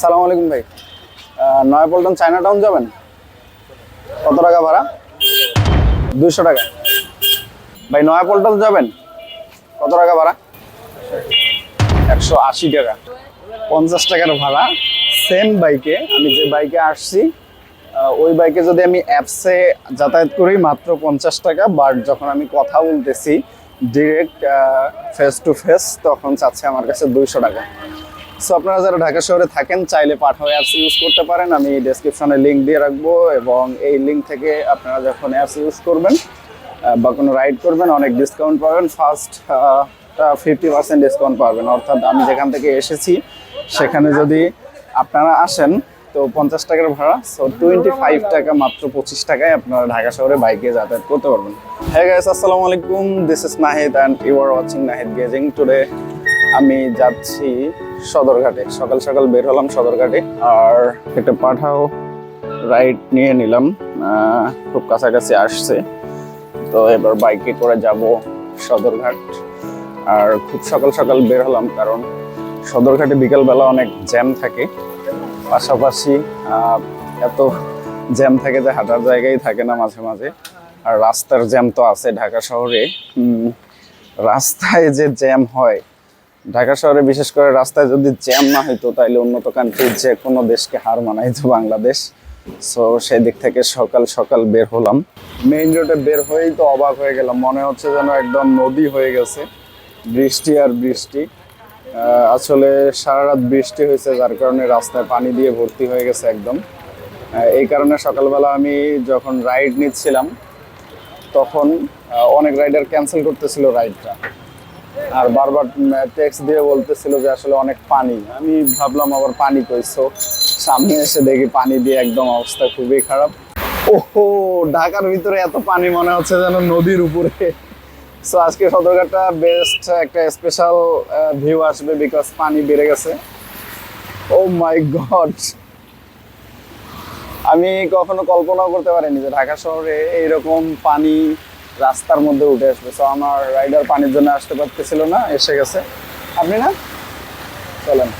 সালাম আলাইকুম ভাই। নয়াপল্টন চায়না টাউন যাবেন? কত টাকা ভাড়া? দুইশো টাকা। ভাই নয়াপল্টন যাবেন? কত টাকা ভাড়া? একশো আশি টাকা। পঞ্চাশ টাকার ভাড়া। সেম বাইকে, আমি যে বাইকে আসছি ওই বাইকে যদি আমি অ্যাপসে যাতায়াত করি, মাত্র পঞ্চাশ টাকা। বাট যখন আমি কথা বলতেছি ডিরেক্ট ফেস টু ফেস তখন চাচ্ছে আমার কাছে দুইশো টাকা। সো আপনারা যারা ঢাকা শহরে থাকেন, চাইলে পাঠাও অ্যাপস ইউজ করতে পারেন। আমি ডেসক্রিপশনে লিঙ্ক দিয়ে রাখব এবং এই লিঙ্ক থেকে আপনারা যখন অ্যাপস ইউজ করবেন বা কোনো রাইড করবেন, অনেক ডিসকাউন্ট পাবেন। ফার্স্ট ফিফটি পার্সেন্ট ডিসকাউন্ট পাবেন। অর্থাৎ আমি যেখান থেকে এসেছি, সেখানে যদি আপনারা আসেন, তো পঞ্চাশ টাকার ভাড়া। সো টোয়েন্টি ফাইভ টাকা মাত্র পঁচিশ টাকায় আপনারা ঢাকা শহরে বাইকে যাতায়াত করতে পারবেন। হ্যাঁ গাইস আসসালামু আলাইকুম। This is Nahid and you are watching Nahid gazing today আমি যাচ্ছি সদরঘাটে। সকাল সকাল বের হলাম সদরঘাটে আর একটা পাঠাও রাইড নিয়ে নিলাম। খুব কাছাকাছি আসছে। তো এবার বাইকে করে যাব সদরঘাট। আর খুব সকাল সকাল বের হলাম কারণ সদরঘাটে বিকালবেলা অনেক জ্যাম থাকে। পাশাপাশি এত জ্যাম থাকে যে হাঁটার জায়গায় থাকে না মাঝে মাঝে। আর রাস্তার জ্যাম তো আছে ঢাকা শহরে। রাস্তায় যে জ্যাম হয় ঢাকা শহরে বিশেষ করে রাস্তায় যদি জ্যাম না হইতো তাহলে উন্নত কান্ট্রির যে কোনো দেশকে হার মানাইতো বাংলাদেশ। সো সেই দিক থেকে সকাল সকাল বের হলাম। মেইন রোডে বের হয়েই তো অবাক হয়ে গেলাম। মনে হচ্ছে যেন একদম নদী হয়ে গেছে। বৃষ্টি আর বৃষ্টি। আসলে সারা রাত বৃষ্টি হয়েছে, যার কারণে রাস্তায় পানি দিয়ে ভর্তি হয়ে গেছে একদম। এই কারণে সকালবেলা আমি যখন রাইড নিচ্ছিলাম, তখন অনেক রাইডার ক্যান্সেল করতেছিল রাইডটা আর বারবার টেক্সট দিয়ে বলতেছিল যে আসলে অনেক পানি। আমি ভাবলাম আবার পানি কইছো সামনে এসে দেখি পানি দিয়ে একদম অবস্থা খুবই খারাপ। ওহো, ঢাকার ভিতরে এত পানি মনে হচ্ছে যেন নদীর উপরে। সো আজকে সদরঘাটটা বেস্ট একটা স্পেশাল ভিউ আসবে বিকজ পানি বেড়ে গেছে। ও মাই গড আমি কখনো কল্পনাও করতে পারিনি যে ঢাকা শহরে এইরকম পানি রাস্তার মধ্যে উঠে আসবে। সো আমার রাইডার পানির জন্য আসতে পারতেছিল না, এসে গেছে। আপনি না? চলেন।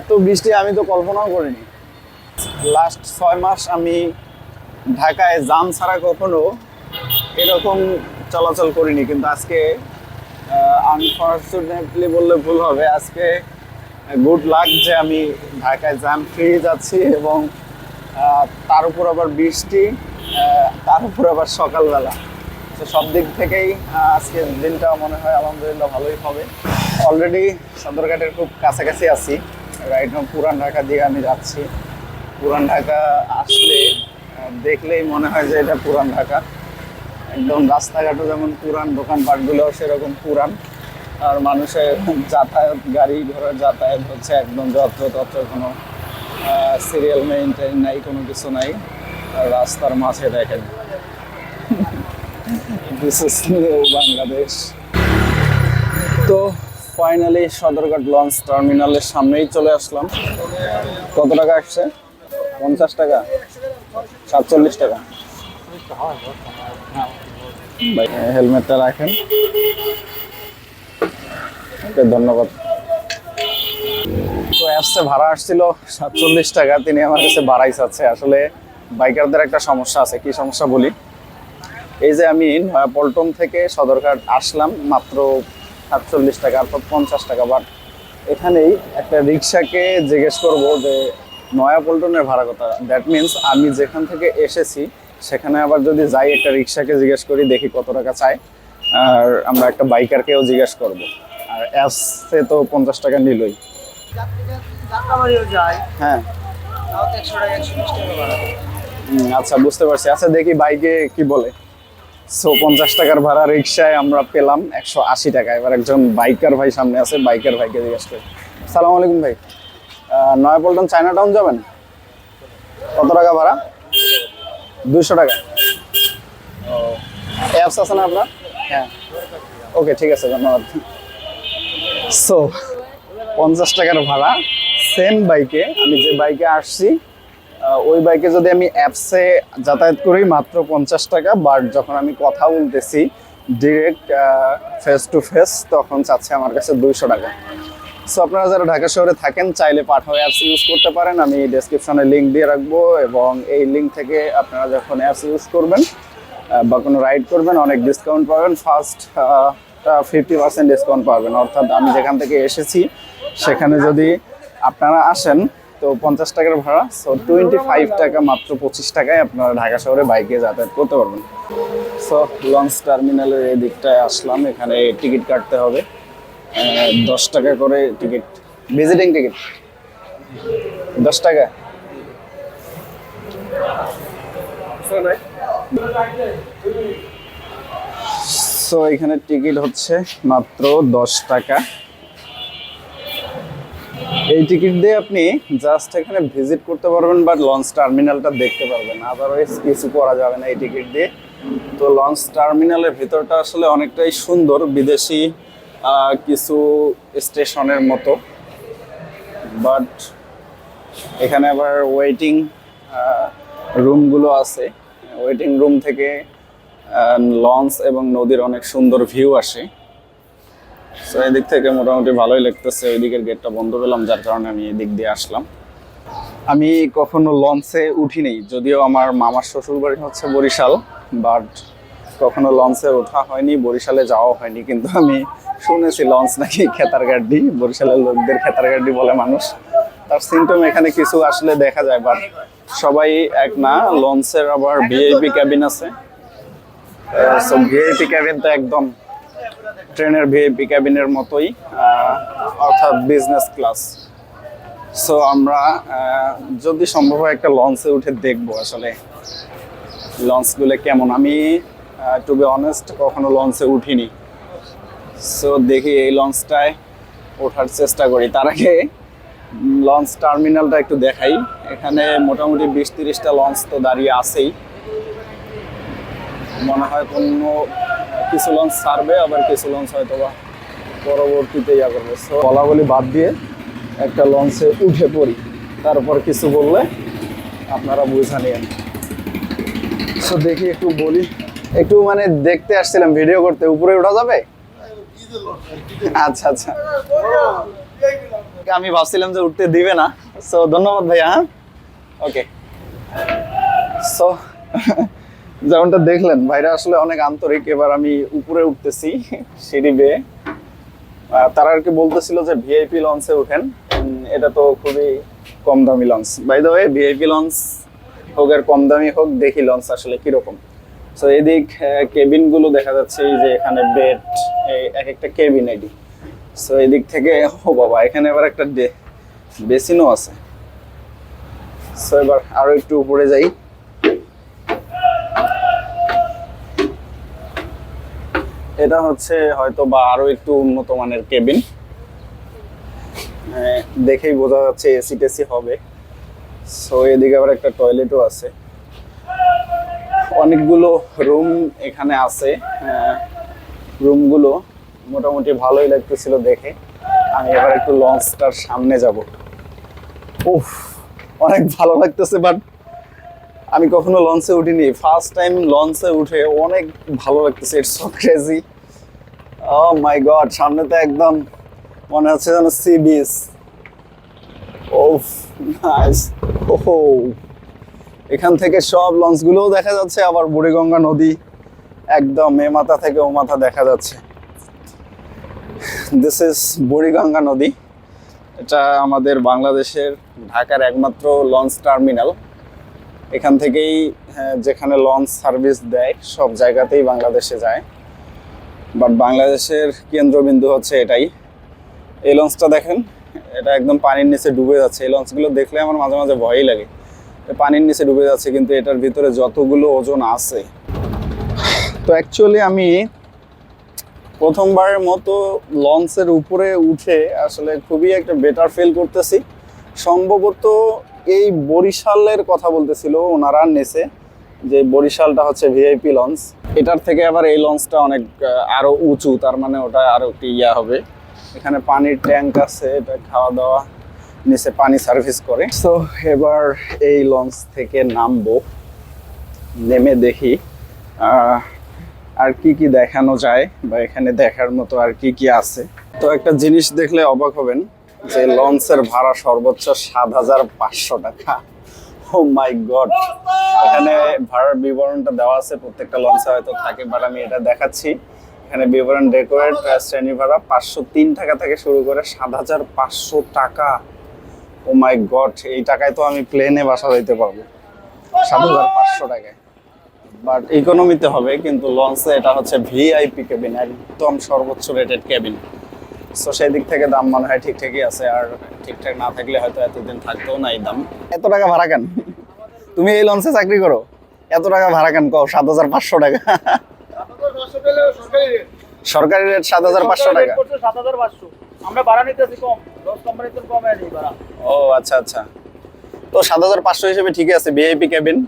এত বৃষ্টি, আমি তো কল্পনাও করিনি। লাস্ট ছয় মাস আমি ঢাকায় জাম ছাড়া কখনো এরকম চলাচল করিনি। কিন্তু আজকে আনফর্চুনেটলি বললে ভুল হবে, আজকে গুড লাক যে আমি ঢাকায় জ্যাম ফ্রি যাচ্ছি এবং তার উপর আবার বৃষ্টি। তার উপর আবার সকালবেলা। তো সব দিক থেকেই আজকের দিনটা মনে হয় আলহামদুলিল্লাহ ভালোই হবে। অলরেডি সদরঘাটের খুব কাছাকাছি আছি। রাইট নাও পুরান ঢাকা দিয়ে আমি যাচ্ছি। পুরান ঢাকা আসলে দেখলেই মনে হয় যে এটা পুরান ঢাকা। একদম রাস্তাঘাটও যেমন পুরান, দোকানপাটগুলোও সেরকম পুরান। আর মানুষের যাতায়াত, গাড়ি ঘোড়ার যাতায়াত হচ্ছে একদম যত্রতত্র কোনো সিরিয়াল মেনটেন নাই, কোনো কিছু নাই। রাস্তার মাঝে দেখেন। ইজ বাংলাদেশ। তো ফাইনালি সদরঘাট লঞ্চ টার্মিনালের সামনেই চলে আসলাম। কত টাকা আসছে? পঞ্চাশ টাকা? সাতচল্লিশ টাকা। হেলমেটটা রাখেন। ধন্যবাদ। তো অ্যাপসে ভাড়া আসছিল সাতচল্লিশ টাকা, তিনি আমার কাছে বাড়াই চাচ্ছে। আসলে বাইকারদের একটা সমস্যা আছে কি সমস্যা বলি? এই যে আমি নয়া পল্টন থেকে সদরঘাট আসলাম মাত্র সাতচল্লিশ টাকা অর্থাৎ পঞ্চাশ টাকা বাট এখানেই একটা রিক্সাকে জিজ্ঞেস করব যে নয়া পল্টনের ভাড়া কথা দ্যাট মিন্স আমি যেখান থেকে এসেছি সেখানে আবার যদি যাই একটা রিক্সাকে জিজ্ঞেস করি দেখি কত টাকা চাই আর আমরা একটা বাইকারকেও জিজ্ঞেস করব। আর অ্যাপসে তো পঞ্চাশ টাকা নিলই। যায়। হ্যাঁ। আচ্ছা বুঝতে পারছি। আচ্ছা দেখি বাইকে কি বলে। সো পঞ্চাশ টাকার ভাড়া রিক্সায় আমরা পেলাম একশো আশি টাকা। এবার একজন বাইকার ভাই সামনে আছে বাইকার ভাইকে জিজ্ঞেস করি। সালাম আলাইকুম ভাই। নয়াপল্টন চায়না টাউন যাবেন? কত টাকা ভাড়া? দুইশো টাকা। ও। অ্যাপস আছে না আপনার? হ্যাঁ। ওকে ঠিক আছে ধন্যবাদ। সো পঞ্চাশ টাকার ভাড়া সেম বাইকে আমি যে বাইকে আসছি ওই বাইকে যদি আমি অ্যাপসে যাতায়াত করি মাত্র পঞ্চাশ টাকা বাট যখন আমি কথা বলতেছি ডিরেক্ট ফেস টু ফেস তখন চাচ্ছে আমার কাছে দুইশো টাকা। সো আপনারা যারা ঢাকা শহরে থাকেন, চাইলে পাঠাও অ্যাপস ইউজ করতে পারেন। আমি ডেসক্রিপশনে লিঙ্ক দিয়ে রাখব এবং এই লিঙ্ক থেকে আপনারা যখন অ্যাপস ইউজ করবেন বা কোনো রাইড করবেন, অনেক ডিসকাউন্ট পাবেন। ফার্স্ট ফিফটি পার্সেন্ট ডিসকাউন্ট পাবেন। অর্থাৎ আমি যেখান থেকে এসেছি, সেখানে যদি আপনারা আসেন তো পঞ্চাশ টাকার ভাড়া সো টোয়েন্টি ফাইভ টাকা মাত্র পঁচিশ টাকায় আপনারা ঢাকা শহরে বাইকে যাতায়াত করতে পারবেন। সো লঞ্চ টার্মিনালের এই দিকটায় আসলাম, এখানে টিকিট কাটতে হবে। দশ টাকা করে টিকিট ভিজিটিং টিকিট দশ টাকা। সো এখানে টিকিট হচ্ছে মাত্র দশ টাকা। এই টিকিট দিয়ে আপনি জাস্ট এখানে ভিজিট করতে পারবেন বা লঞ্চ টার্মিনালটা দেখতে পারবেন। আদারওয়াইজ কিছু করা যাবে না এই টিকিট দিয়ে। তো লঞ্চ টার্মিনালের ভিতরটা আসলে অনেকটাই সুন্দর, বিদেশি কিছু স্টেশনের মতো। বাট এখানে আবার ওয়েটিং রুমগুলো আছে। ওয়েটিং রুম থেকে লঞ্চ এবং নদীর অনেক সুন্দর ভিউ আসে। সো এদিক থেকে মোটামুটি ভালোই লাগতেছে। ওইদিকের গেটটা বন্ধ পেলাম, যার কারণে আমি এদিক দিয়ে আসলাম। আমি কখনো লঞ্চে উঠিনি, যদিও আমার মামার শ্বশুর বাড়ি হচ্ছে বরিশাল বাট কখনো লঞ্চে ওঠা হয়নি, বরিশালে যাওয়া হয়নি। কিন্তু আমি শুনেছি লঞ্চ নাকি খেতার গাড্ডি, বরিশালের লোকদের খেতার গাড্ডি বলে মানুষ। তার সিমটম এখানে কিছু আসলে দেখা যায় বাট সবাই এক না লঞ্চের আবার ভিআইপি ক্যাবিন আছে। ভিআইপি ক্যাবিন তো একদম ট্রেনের ভিআইপি ক্যাবিনের মতোই অর্থাৎ বিজনেস ক্লাস সো আমরা যদি সম্ভব হয় একটা লঞ্চে উঠে দেখব আসলে লঞ্চগুলো কেমন। আমি টু বি অনেস্ট কখনো লঞ্চে উঠিনি। সো দেখি এই লঞ্চটায় ওঠার চেষ্টা করি। তার আগে লঞ্চ টার্মিনালটা একটু দেখাই। এখানে মোটামুটি বিশ তিরিশটা লঞ্চ তো দাঁড়িয়ে আছেই। মনে হয় কোনো কিছু লঞ্চ ছাড়বে, আবার কিছু লঞ্চ হয়তো বা পরবর্তীতে ইয়া করবে। সো বলাবলি বাদ দিয়ে একটা লঞ্চে উঠে পড়ি। তারপর কিছু বললে আপনারা বুঝা নিয়েন। সো দেখি একটু বলি। একটু মানে দেখতে আসছিলাম ভিডিও করতে। উপরে ওঠা যাবে? আচ্ছা আচ্ছা। আমি ভাবছিলাম যে উঠতে দিবে না। সো ধন্যবাদ ভাইয়া হ্যাঁ? ওকে সো যেমনটা দেখলেন, ভাইরা আসলে অনেক আন্তরিক। এবার আমি উপরে উঠতেছি সিঁড়ি বেয়ে। তারা আর কি বলতেছিল যে ভিআইপি লঞ্চে উঠেন এটা তো খুবই কম দামি launch. By the way VIP launch হোক আর কম দামি হোক, দেখি লঞ্চ আসলে কীরকম। সো এদিক কেবিনগুলো দেখা যাচ্ছে যে এখানে বেড এক একটা কেবিন এটি সো এদিক থেকে, ও বাবা, এখানে আবার একটা বেসিনও আছে। সো এবার আরও একটু উপরে যাই। এটা হচ্ছে হয়তো বা আরও একটু উন্নত মানের কেবিন। দেখেই বোঝা যাচ্ছে এসি টেসি হবে। সো এদিকে আবার একটা টয়লেটও আছে। অনেকগুলো রুম এখানে আছে। রুমগুলো মোটামুটি ভালোই লাগতেছিল দেখে। আমি এবার একটু লঞ্চটার সামনে যাব। উফ, অনেক ভালো লাগতেছে বাট আমি কখনো লঞ্চে উঠিনি। ফার্স্ট টাইম লঞ্চে উঠে অনেক ভালো লাগতেছে। It's so crazy oh my god সামনে তো একদম মনে হচ্ছে যেন সি বিচ ওফ নাইস ওহো এখান থেকে সব লঞ্চগুলোও দেখা যাচ্ছে আবার বুড়িগঙ্গা নদী একদম এ মাথা থেকে ও মাথা দেখা যাচ্ছে। দিস ইজ বুড়িগঙ্গা নদী। এটা আমাদের বাংলাদেশের ঢাকার একমাত্র লঞ্চ টার্মিনাল এখান থেকেই হ্যাঁ, যেখানে লঞ্চ সার্ভিস দেয় সব জায়গাতেই বাংলাদেশে যায়। বাট বাংলাদেশের কেন্দ্রবিন্দু হচ্ছে এটাই। এই লঞ্চটা দেখেন, এটা একদম পানির নিচে ডুবে যাচ্ছে। এই লঞ্চগুলো দেখলে আমার মাঝে মাঝে ভয়ই লাগে। পানির নিচে ডুবে যাচ্ছে, কিন্তু এটার ভিতরে যতগুলো ওজন আছে। তো অ্যাকচুয়ালি আমি প্রথমবারের মতো লঞ্চের উপরে উঠে আসলে খুবই একটা বেটার ফিল করতেছি। সম্ভবত এই বরিশালের কথা বলতেছিল ওনারা নেছে। যে বরিশালটা হচ্ছে ভিআইপি লঞ্চ এটার থেকে আবার এই লঞ্চটা অনেক আহ, আরও উঁচু তার মানে ওটা আরও একটি ইয়া হবে। এখানে পানির ট্যাঙ্ক আছে এটা খাওয়া দাওয়া নিচে পানি সার্ভিস করে। সো এবার এই লঞ্চ থেকে নামবো নেমে দেখি আর কি কি দেখানো যায় বা এখানে দেখার মতো আর কি কি আছে। তো একটা জিনিস দেখলে অবাক হবেন যে লঞ্চের ভাড়া সর্বোচ্চ সাত হাজার পাঁচশো টাকা। ও মাই গড এখানে ভাড়ার বিবরণটা দেওয়া আছে, প্রত্যেকটা লঞ্চে হয়তো থাকে বাট আমি এটা দেখাচ্ছি। এখানে বিবরণ ডেকোরেট শ্রেণি ভাড়া পাঁচশো তিন টাকা থেকে শুরু করে সাত হাজার পাঁচশো টাকা। ও মাই গড এই টাকায় তো আমি প্লেনে বাসা দিতে পারব। সাত হাজার পাঁচশো টাকায়। বাট ইকোনমিতে হবে, কিন্তু লঞ্চে এটা হচ্ছে ভিআইপি কেবিন একদম সর্বোচ্চ রেটেড কেবিন সো সেই দিক থেকে দাম মনে হয় ঠিকঠাকই আছে আর ঠিকঠাক না থাকলে হয়তো এতদিন থাকতেও না এই দাম। এত টাকা ভাড়া কেন? তুমি এই লঞ্চে চাকরি করো এত টাকা ভাড়া কেন কও? সাত হাজার পাঁচশো টাকা। সরকারি রেট সাত হাজার পাঁচশো টাকা। সাত হাজার পাঁচশো। আমরা ভাড়া নিতেছি কম দশ কোম্পানিতে কম ভাড়া। ও আচ্ছা আচ্ছা। তো সাত হাজার পাঁচশো হিসেবে ঠিকই আছে ভিআইপি কেবিন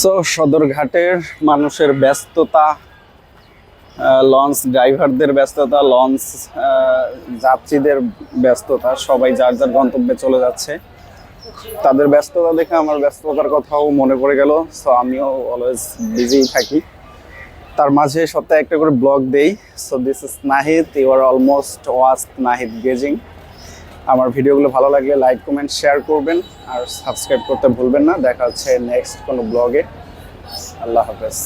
সো সদরঘাটের মানুষের ব্যস্ততা লঞ্চ ড্রাইভারদের ব্যস্ততা লঞ্চ যাত্রীদের ব্যস্ততা, সবাই যার যার গন্তব্যে চলে যাচ্ছে। তাদের ব্যস্ততা দেখে আমার ব্যস্ততার কথাও মনে পড়ে গেল সো আমিও অলওয়েজ বিজি থাকি। তার মাঝে সপ্তাহে একটা করে ব্লগ দেই so this is Nahid you are almost watch Nahid gazing আমার ভিডিওগুলো ভালো লাগলে লাইক কমেন্ট শেয়ার করবেন, আর সাবস্ক্রাইব করতে ভুলবেন না। দেখা হচ্ছে নেক্সট কোনো ব্লগে আল্লাহ হাফেজ।